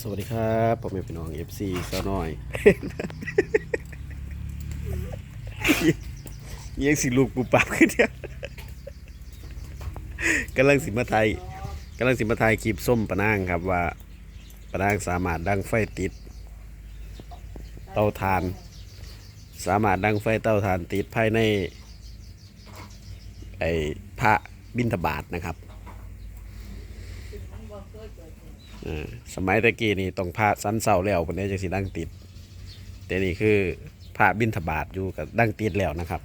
สวัสดีครับผมเป็นพี่น้อง FC สาวน้อยยังสิลูกปูปับขึ้นเนี่ยกำลังสิมาไทยกำลังสิมาไทยคลิปส้มปะนางครับว่าปะนางสามารถดังไฟติด เตาถ่าน สามารถดังไฟเตาถ่านติดภายในไอ้พระบิณฑบาตนะครับเออ สมัยตะกี้นี่ต้องพระสันเสาแล้วคนนี้จะสิดังติด แต่นี่คือพระบิณฑบาตอยู่กับดังติดแล้วนะครับ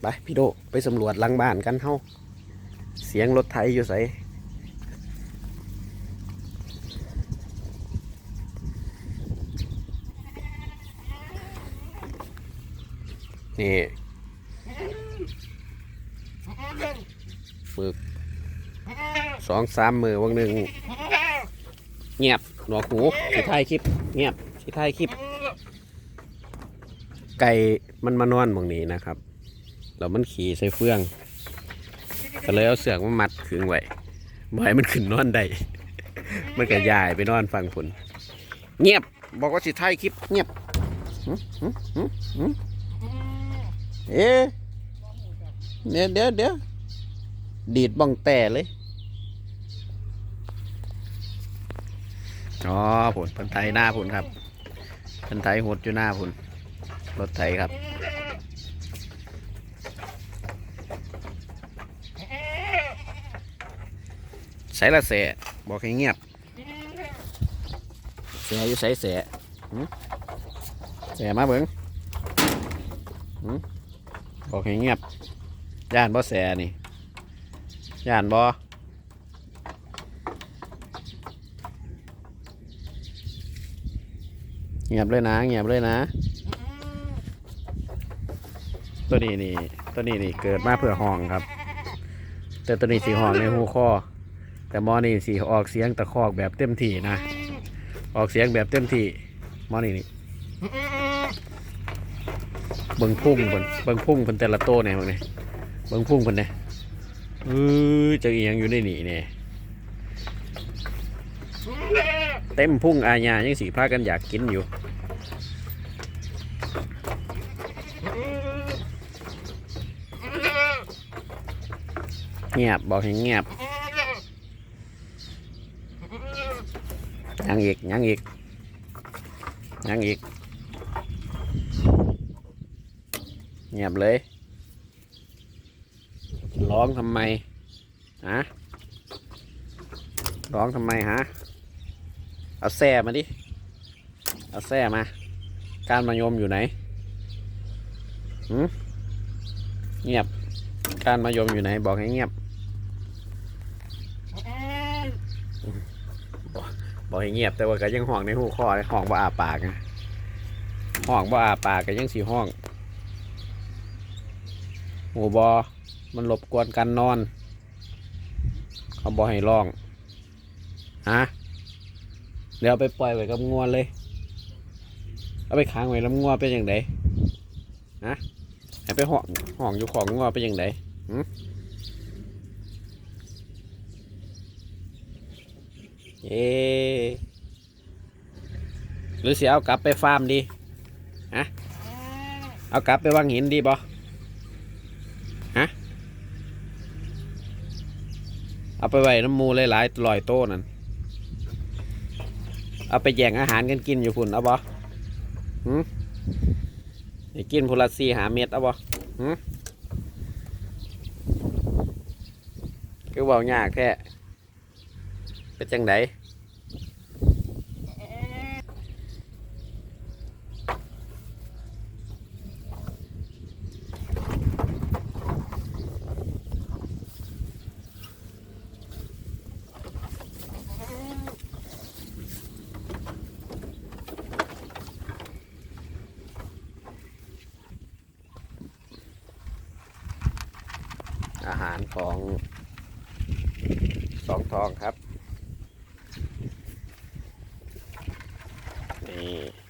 ไปพี่โดไปสำรวจหลังบ้านกันเฮาเสียงรถไถอยู่ไส นี่ฝึกสองสามมือวันหนึ่งเงียบหนวกหูสิท้ายคลิป เงียบสิท้ายคลิป ไก่มันมานอนหมองนี้นะครับแล้วมันขี่ใส่เฟืองก็เลยเอาเสือกมามัดขึงไว้บ่ให้มันขึ้นนอนได้มันก็ย้ายไปนอนฟังผลเงียบ บอกว่าสิท้ายคลิป เงียบหึหึหึหึ เอ๊ะเดี๋ยวเดี๋ยวเดี๋ยวดีดบ้องแต่เลยอ๋อผลพันไทยหน้าผลครับพันไทยหดอยู่หน้าผลรถไถครับใส่ละเสะบอกให้เงียบเสะอยู่ใส่เสะเสะมาเบิ้ง บอกให้เงียบ ย่านบ่แสนี่ ย่านบ่เงียบเลยนะเงียบเลยนะ ตัวนี้นี่ ตัวนี้นี่เกิดมาเพื่อห้องครับ แต่ตัวนี้สีห้องในหูคอแต่มอนี่สีออกเสียงตะคอกแบบเต็มที่นะ ออกเสียงแบบเต็มที่มอนี่นี่ เบิ่งพุ่งเพิ่นเบิ่งพุ่งเพิ่นแต่ละโต้เนี่ยเบิ่นี่เบิ่งพุ่งเพิ่นเนี่ยเออจะเอียงอยู่ในนี่เนี่ยเต็มพุ่งอาญายังสีพากันอยากกินอยู่เงียบบอกให้เงียบยังอีกยังอีกยังอีก เงียบเลย ร้องทำไมฮะร้องทำไมฮะ เอาแส่มาดิ เอาแส่มา การมายมอยู่ไหนหืมเงียบ การมายมอยู่ไหน บอกให้เงียบ บอกให้เงียบแต่ว่าก็ยังห้องในหูคอห้องบ่อาปากนะห้องบ่อาปากก็ยังสีห้อง หูบอมันรบกวนการนอน เขาบอให้ร้องฮะเดี๋ยวไปปล่อยไว้กับงัวเลย เอาไปค้างไว้แล้วงัวเป็นอยังไงฮะให้ไปห้องห้องอยู่ของงัวเป็นอยังไงหืเอหรือเสียเอากลับไปฟาร์มดี ฮะ เอากลับไปวางหินดีบ่ เอาไปไว้น้ำหมูหลายๆลอยโต้นั่นเอาไปแย่งอาหารกันกินอยู่พุ่นเอาบ่หืมให้กินพลัสซีหาเม็ดเอาบ่หืมคือเบายากแค่เป็นจังไดอารของสองทองครับ นี่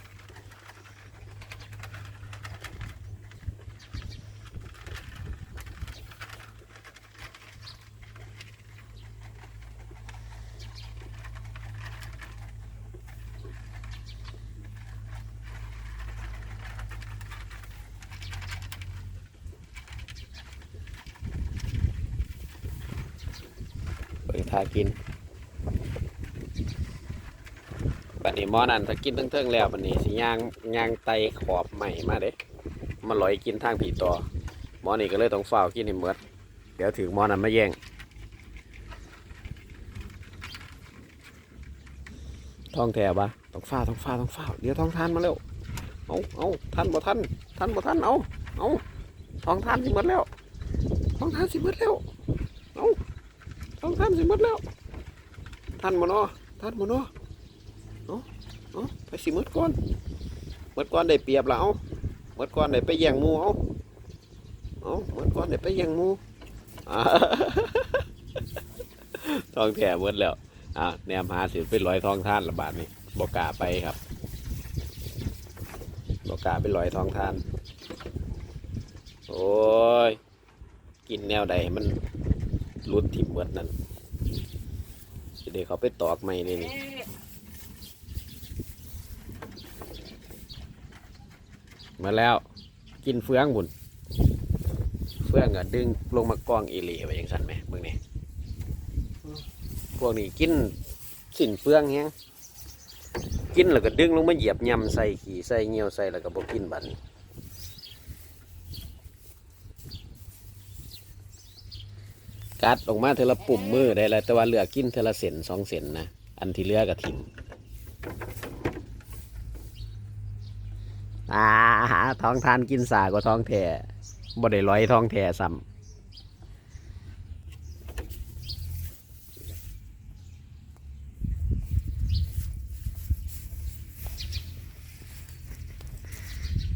ทากินบัดนี้มอนั่นถ้ากินเทิงๆแล้วบัดนี้สิย่างย่างไตขอบใหม่มาเด้มาลอยกินทางผีต่อมอนี่ก็เลยต้องเฝ้ากินให้หมดเดี๋ยวถึงมอนั่นมาแย่งท้องแถวปะต้องฟ้าต้องฟ้าต้องฟ้าเดี๋ยวท้องทานมาเร็วเอาเอาท่านบ่ท่านท่านบ่ท่านเอาเอาท้องทานสิหมดแล้วท้องทานสิหมดแล้ว ท้องทานสิหมดแล้วท่านบ่เนท่านบ่เนาะเอาเอไปสิหมดก่อนหมดก่อนได้เปรียบแล้วเอาหมดก่อนได้ไปแย่งมูเอาเอาหมดก่อนได้ไปแย่งมูอ่าท้องแถวหมดแล้วอ่าแนมหาสิไปลอยท้องท่านละบาทนี่บอกกาไปครับบอกกาไปลอยท้องท่าน โอ้ย กินแนวใดให้มัน รุดถิ่มเบิดนั่นเดี๋ยวเขาไปตอกใหม่เลยนี่มาแล้วกินเฟืองบุญเฟืองอะดึงลงมากองอีหลีไปยังสันไหมมึงนี่พวกนี้กินสิ้นเปลืองแฮงกินแล้วก็ดึงลงมาเหยียบยำใส่ขี่ใส่เงี้ยวใส่แล้วก็บกินบัน กัดออกมาเทละปุ่มมือได้แล้วแต่ว่าเหลือกินเทละเส้นสองเส้นนะอันที่เหลือก็ทิมอ่าท้องทานกินสาก็ท้องแท่บ่ได้ร้อยท้องแท่ซ้ำ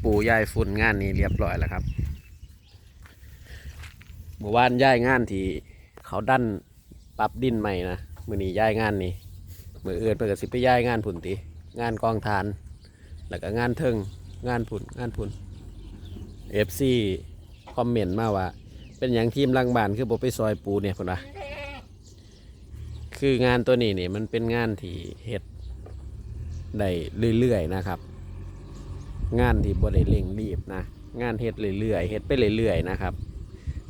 ปู่ย้ายฝุ่นงานนี้เรียบร้อยแล้วครับเมื่อวานย้ายงานที่ เขาดันปรับดินใหม่นะมือนี้ย้ายงานนี้มือเอื่นเพื่อสิไปย้ายงานผุนติงานกองทาน แล้วก็งานเทิงงานผุนงานผุนเอฟซีคอมเมนต์มาว่า เป็นอย่างทีมลังบานคือบไปซอยปูเนี่ยพุ่นว่าคืองานตัวนี้เนี่ยมันเป็นงานที่เฮ็ดได้เรื่อยๆนะครับ งานที่บ่ได้เร่งรีบนะงานเฮ็ดเรื่อยๆเฮ็ดไปเรื่อยๆนะครับ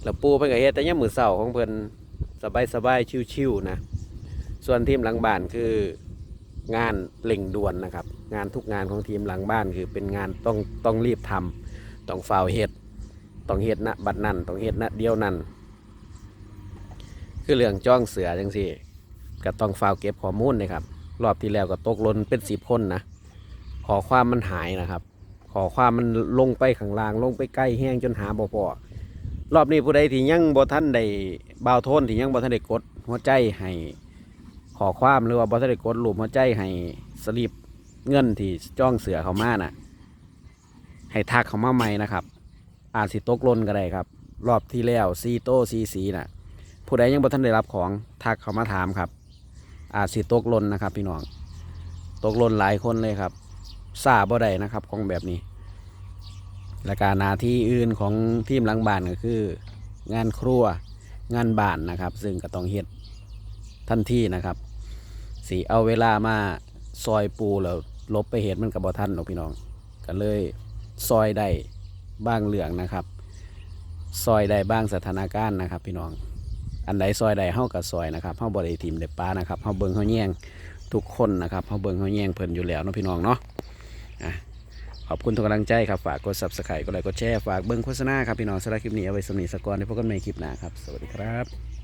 แล้วปูเพิ่นก็เฮ็ดแต่ยามมื้อเช้าของเพิ่น สบายๆชิวๆนะ ส่วนทีมหลังบ้านคืองานเร่งด่วนนะครับ งานทุกงานของทีมหลังบ้านคือเป็นงานต้องต้องรีบทำต้องฝ่าวเฮ็ดต้องเฮ็ดณบัดนั้นต้องเฮ็ดณเดียวนั้นคือเรื่องจ้องเสือจังซี่ก็ต้องฝ่าวเก็บข้อมูลนะครับ รอบที่แล้วก็ตกลนเป็นสิบคนนะขอความมันหายนะครับ ขอความมันลงไปข้างล่างลงไปใกล้แห้งจนหาบ่พอ รอบนี้ผู้ใดที่ยังบ่ท่านได้บ่าวโทนที่ยังบ่ท่านได้กด หัวใจให้ขอความหรือว่าบ่ท่านได้กดรูปหัวใจให้สลิปเงินที่จ้องเสือเขามาน่ะ ให้ทักเขามาใหม่นะครับ อาจสิตกล่นก็ได้ครับ รอบที่แล้วซีโต้ซีสีน่ะ ผู้ใดยังบ่ท่านได้รับของทักเขามาถามครับ อาจสิตกล่นนะครับ พี่น้องตกล่นหลายคนเลยครับทราบบ่ได้นะครับของแบบนี้ และการหนาที่อื่นของทีมหลังบ้านก็คือ งานครัวงานบ้านนะครับ ซึ่งก็ต้องเฮ็ดทันทีนะครับสีเอาเวลามาซอยปูแล้วลบไปเห็ดมันกับบ่ทันหรอกพี่น้อง ก็เลยซอยได้บ้างเหลืองนะครับ ซอยได้บ้างสถานการณ์นะครับ พี่น้องอันใดซอยใดเฮากับซอยนะครับเฮาบ่ได้ทีมเด็ป้านะครับเฮาเบิ่งเฮาแย่งทุกคนนะครับเขาเบิ่งเขาแย่งเพิ่นอยู่แล้วเนาะพี่น้องเนาะอะ ขอบคุณทุกกำลังใจครับฝากกด subscribe กดไลค์กดแชร์ฝากเบิ่งโฆษณาครับพี่น้องสำหรับคลิปนี้เอาไว้สำนีสกอนในพบกันใหม่คลิปหน้าครับ สวัสดีครับ